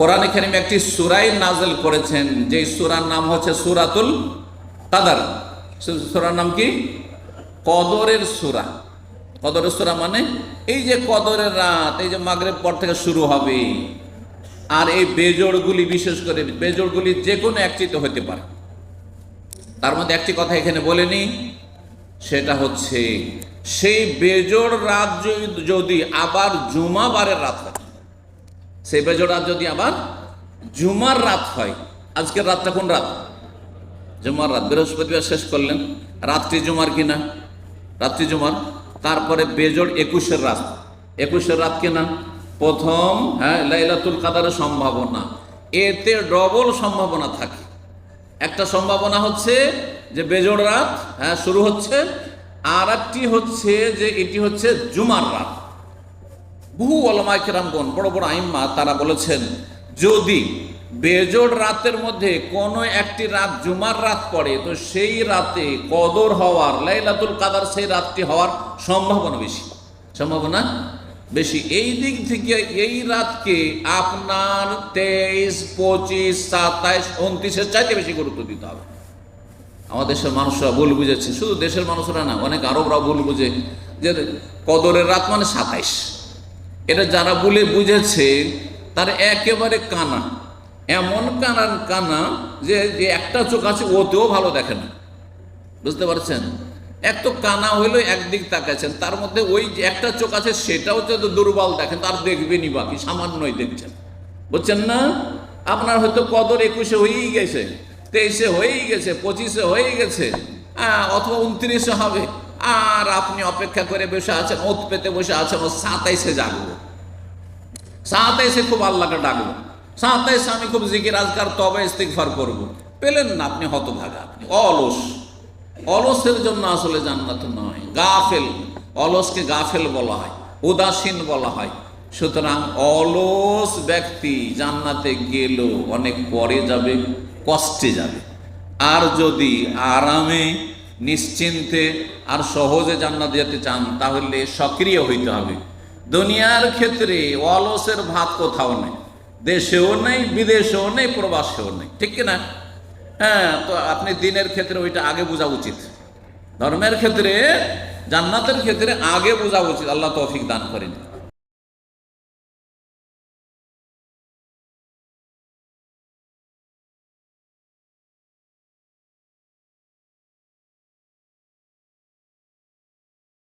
কোরআন কারিমে একটি সুরাই নাজেল করেছেন যে সুরার নাম হচ্ছে সুরাতুল কাদার। সুরার নাম কি? কদরের সুরা। কদরের সুরা মানে এই যে কদরের রাত, এই যে মাগরেব পর থেকে শুরু হবে, আর এই বেজোড়গুলি বিশেষ করে, বেজোড়গুলি যে কোনো একটিতে হতে পারে। তার মধ্যে একটি কথা এখানে বলেনি সেটা হচ্ছে, সেই বেজোড় রাত যদি- যদি আবার জুমাবারের রাত হয় সেই বেজোড় যদি আবার জুমার রাত হয়, আজকের রাতটা কোন রাত? জুমার রাত, বৃহস্পতিবার শেষ করলেন, রাত্রি জুমার কিনা? রাত্রি জুমার, তারপরে বেজোড় একুশের রাত। একুশের রাত কিনা? প্রথম হ্যাঁ লাইলাতুল কাদারের সম্ভাবনা। এতে ডবল সম্ভাবনা থাকে। একটা সম্ভাবনা হচ্ছে যে বেজোড় রাত হ্যাঁ শুরু হচ্ছে আর একটি হচ্ছে যে এটি হচ্ছে জুমার রাত। বহু অলমায় কেরামগণ, বড় বড় আইম্মা, তারা বলেছেন, যদি বেজোড় রাতের মধ্যে কোনো একটি রাত জুমার রাত পড়ে, তো সেই রাতে কদর হওয়ার, লাইলাতুল কাদার সেই রাতটি হওয়ার সম্ভাবনা বেশি। সম্ভাবনা বেশি। এই দিক থেকে এই রাতকে আপনার তেইশ, পঁচিশ, সাতাইশ, উনত্রিশের চাইতে বেশি গুরুত্ব দিতে হবে। আমাদের দেশের মানুষরা ভুল বুঝেছে। শুধু দেশের মানুষরা না, অনেক আরবরাও ভুল বুঝে যে কদরের রাত মানে সাতাইশ। এটা যারা বলে বুঝেছে, তার একেবারে কানা। এমন কানান কানা যে যে একটা চোখ আছে, ওতেও ভালো দেখে না। বুঝতে পারছেন? এক তো কানা হইল একদিক তাকাচ্ছেন তার মধ্যে ওই যে একটা চোখ আছে, সেটাও যদি দুর্বল দেখেন, তার দেখবেনি বাকি সামান্যই দেখছেন। বুঝছেন না? আপনার হয়তো কদর একুশে হয়েই গেছে, তেইশে হয়েই গেছে, পঁচিশে হয়েই গেছে অথবা উনত্রিশে হবে। আর আপনি অপেক্ষা করে বসে আছেন, ওত পেতে বসে আছেন, ও সাতাইশে জাগবো সাতাইশে খুব আল্লাহকে ডাকবো সাতাইশে আমি খুব জিকির আজকার, তবে ইস্তিগফার করব। পেলেন না আপনি হতভাগা, আপনি অলস। অলসের জন্য আসলে জান্নাত নয়। গাফেল, অলসকে গাফেল বলা হয়, উদাসীন বলা হয়। সুতরাং অলস ব্যক্তি জান্নাতে গেলেও অনেক পরে যাবে, কষ্টে যাবে। আর যদি আরামে নিশ্চিন্তে আর সহজে জান্নাত যেতে চান, তাহলে সক্রিয় হইতে হবে। দুনিয়ার ক্ষেত্রে অলসের ভাত কোথাও নেই, দেশেও নেই, বিদেশেও নেই, প্রবাসেও নেই, ঠিক কিনা? হ্যাঁ তো আপনি দিনের ক্ষেত্রে ওইটা আগে বোঝা উচিত। ধর্মের ক্ষেত্রে, জান্নাতের ক্ষেত্রে আগে বোঝা উচিত, আল্লাহ তৌফিক দান করেন।